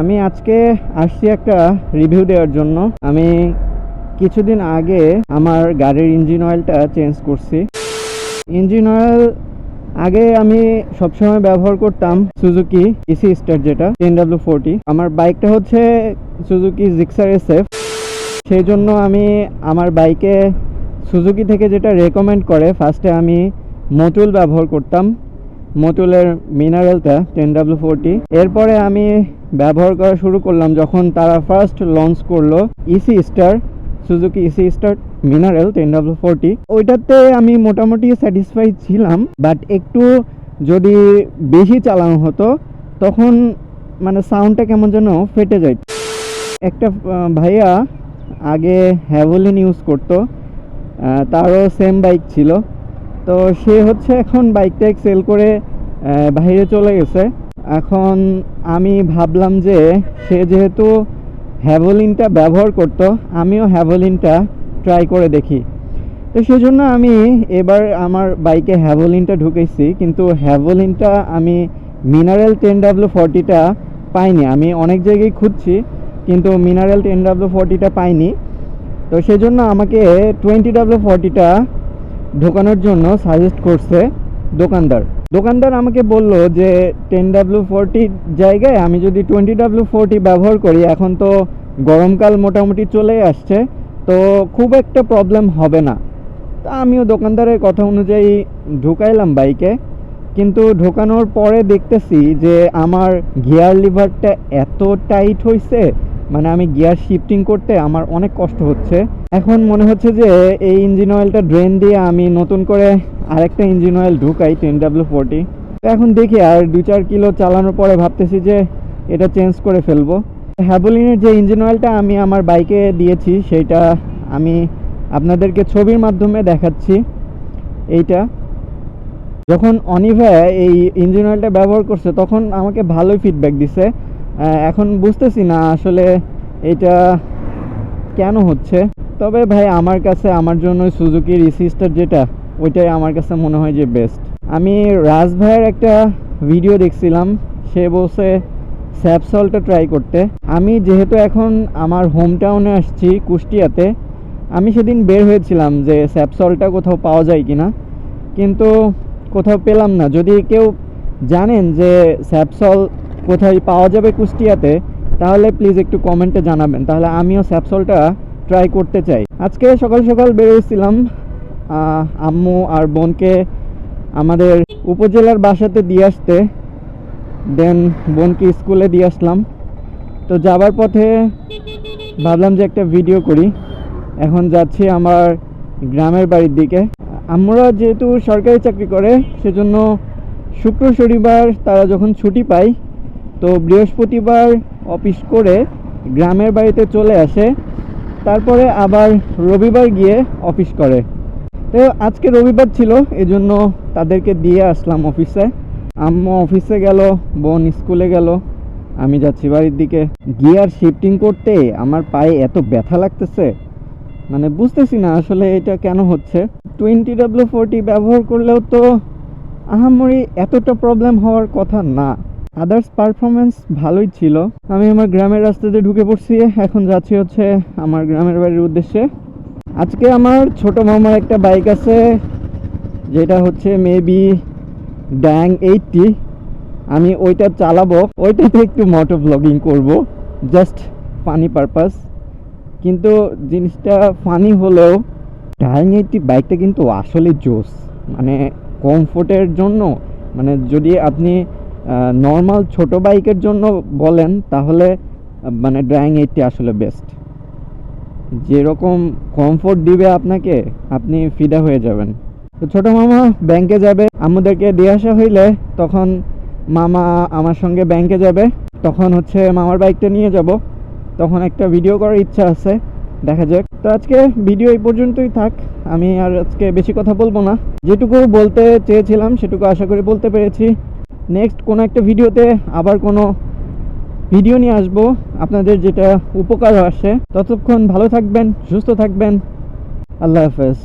আমি আজকে আসছি একটা রিভিউ দেওয়ার জন্য। আমি কিছুদিন আগে আমার গাড়ির ইঞ্জিন অয়েলটা চেঞ্জ করছি। ইঞ্জিন অয়েল আগে আমি সবসময় ব্যবহার করতাম সুজুকি ইসি স্টার যেটা টেন ডাব্লিউ ফোরটি আমার বাইকটা হচ্ছে সুজুকি জিক্সার এস এফ সেই জন্য আমি আমার বাইকে সুজুকি থেকে যেটা রেকমেন্ড করে ফার্স্টে আমি মতুল ব্যবহার করতাম। মতুলের মিনারেলটা টেন ডাব্লিউ ফোরটি। এরপরে আমি ব্যবহার করা শুরু করলাম যখন তারা ফার্স্ট লঞ্চ করল Ecstar Suzuki Ecstar mineral ten W forty. ওইটাতে আমি মোটামুটি স্যাটিসফাই ছিলাম বাট একটু যদি বেশি চালানো হতো, তখন মানে সাউন্ডটা কেমন যেন ফেটে যায় একটা ভাইয়া আগে হ্যাভোলিন ইউজ করতো তারও সেম বাইক ছিল। তো সে হচ্ছে এখন বাইকটা সেল করে বাইরে চলে গেছে। এখন আমি ভাবলাম যে সে যেহেতু হ্যাভোলিনটা ব্যবহার করত, আমিও হ্যাভোলিনটা ট্রাই করে দেখি। তো সেজন্য আমি এবার আমার বাইকে হ্যাভোলিনটা ঢুকেছি, কিন্তু হ্যাভোলিনটা আমি মিনারেল টেন ডাব্লিউ ফর্টিটা পাইনি। আমি অনেক জায়গায় খুঁজছি, কিন্তু মিনারেল টেন ডাব্লিউ ফর্টিটা পাইনি। তো সেজন্য আমাকে টোয়েন্টি ডাব্লিউ ফর্টিটা ঢোকানোর জন্য সাজেস্ট করছে দোকানদার। দোকানদার আমাকে বলল যে টেন ডাব্লিউ ফোরটির জায়গায় আমি যদি টোয়েন্টি ডাব্লু ফোরটি ব্যবহার করি, এখন তো গরমকাল মোটামুটি চলে আসছে, তো খুব একটা প্রবলেম হবে না। তা আমিও দোকানদারের কথা অনুযায়ী ঢুকাইলাম বাইকে, কিন্তু ঢোকানোর পরে দেখতেছি যে, আমার গিয়ার লিভারটা এত টাইট হয়েছে মানে আমি গিয়ার শিফটিং করতে আমার অনেক কষ্ট হচ্ছে। এখন মনে হচ্ছে যে এই ইঞ্জিন অয়েলটা ড্রেন দিয়ে আমি নতুন করে আরেকটা ইঞ্জিন অয়েল ঢুকাই টেন ডাব্লিউ ফোরটি। তো এখন দেখি, আর দুই চার কিলো চালানোর পরে ভাবতেছি যে এটা চেঞ্জ করে ফেলব। হ্যাভোলিনের যে ইঞ্জিন অয়েলটা আমি আমার বাইকে দিয়েছি, সেইটা আমি আপনাদেরকে ছবির মাধ্যমে দেখাচ্ছি। এইটা। যখন অনিভা এই ইঞ্জিন অয়েলটা ব্যবহার করছে, তখন আমাকে ভালোই ফিডব্যাক দিছে। এখন বুঝতেছি না আসলে এটা কেন হচ্ছে। তবে ভাই, আমার কাছে, আমার জন্য সুজুকি রিসিস্টার যেটা, ওইটাই আমার কাছে মনে হয় যে বেস্ট আমি রাজ ভাইয়ের একটা ভিডিও দেখছিলাম, সে বলছে স্যাপসলটা ট্রাই করতে। আমি যেহেতু এখন আমার হোম টাউনে আসছি কুষ্টিয়াতে, আমি সেদিন বের হয়েছিলাম যে স্যাপসলটা কোথাও পাওয়া যায় কিনা। কিন্তু কোথাও পেলাম না। যদি কেউ জানেন যে স্যাপসল কোথায় পাওয়া যাবে কুষ্টিয়াতে, তাহলে প্লিজ একটু কমেন্টে জানাবেন। তাহলে আমিও স্যাপসলটা ট্রাই করতে চাই। আজকে সকাল সকাল বেরিয়েছিলাম আম্মু আর বোনকে আমাদের উপজেলার বাসাতে দিয়ে আসতে। দেন বোনকে স্কুলে দিয়ে আসলাম। তো যাবার পথে ভাবলাম যে একটা ভিডিও করি। এখন যাচ্ছি আমার গ্রামের বাড়ির দিকে। আমরা যেহেতু সরকারি চাকরি করে, সেজন্য শুক্র শনিবার তারা যখন ছুটি পায় তো বৃহস্পতিবার অফিস করে গ্রামের বাড়িতে চলে আসে, তারপরে আবার রবিবার গিয়ে অফিস করে। তো আজকে রবিবার ছিল, এজন্য তাদেরকে দিয়ে আসলাম অফিসে। আম্মু অফিসে গেল, বোন স্কুলে গেল, আমি যাচ্ছি বাড়ির দিকে। গিয়ার শিফটিং করতে আমার পায়ে এত ব্যথা লাগতেছে মানে বুঝতেছি না আসলে এটা কেন হচ্ছে। টোয়েন্টি ডাব্লিউ ফোরটি ব্যবহার করলেও তো আহামরি এতটা প্রবলেম হওয়ার কথা না। আদার্স পারফরমেন্স ভালোই ছিল। আমি আমার গ্রামের রাস্তাতে ঢুকে পড়ছি। এখন যাচ্ছি হচ্ছে আমার গ্রামের বাড়ির উদ্দেশ্যে। আজকে আমার ছোট মামার একটা বাইক আছে, যেটা হচ্ছে মেবি ড্যাং এইটটি আমি ওইটা চালাবো। ওইটাতে একটু মোটো ব্লগিং করব। জাস্ট ফানি পারপাস কিন্তু জিনিসটা ফানি হলেও ড্যাং এইটটি বাইকটা কিন্তু আসলে জোস। মানে কমফোর্টের জন্য। মানে যদি আপনি নর্মাল ছোট বাইকের জন্য বলেন, তাহলে মানে ড্রাইং এইটটি আসলে বেস্ট যেরকম কমফোর্ট দিবে আপনাকে, আপনি ফিদা হয়ে যাবেন। তো ছোটো মামা ব্যাংকে যাবে আমাদেরকে দিয়ে আসা হইলে তখন মামা আমার সঙ্গে ব্যাংকে যাবে, তখন হচ্ছে মামার বাইকটা নিয়ে যাব। তখন একটা ভিডিও করার ইচ্ছা আছে, দেখা যাক। তো আজকে ভিডিও এই পর্যন্তই থাক, আমি আর আজকে বেশি কথা বলব না। যেটুকু বলতে চেয়েছিলাম, সেটুকু আশা করি বলতে পেরেছি। নেক্সট কোনো একটা ভিডিওতে আবার কোনো ভিডিও নিয়ে আসব। আপনাদের যেটা উপকার আসে। ততক্ষণ ভালো থাকবেন, সুস্থ থাকবেন। আল্লাহ হাফেজ।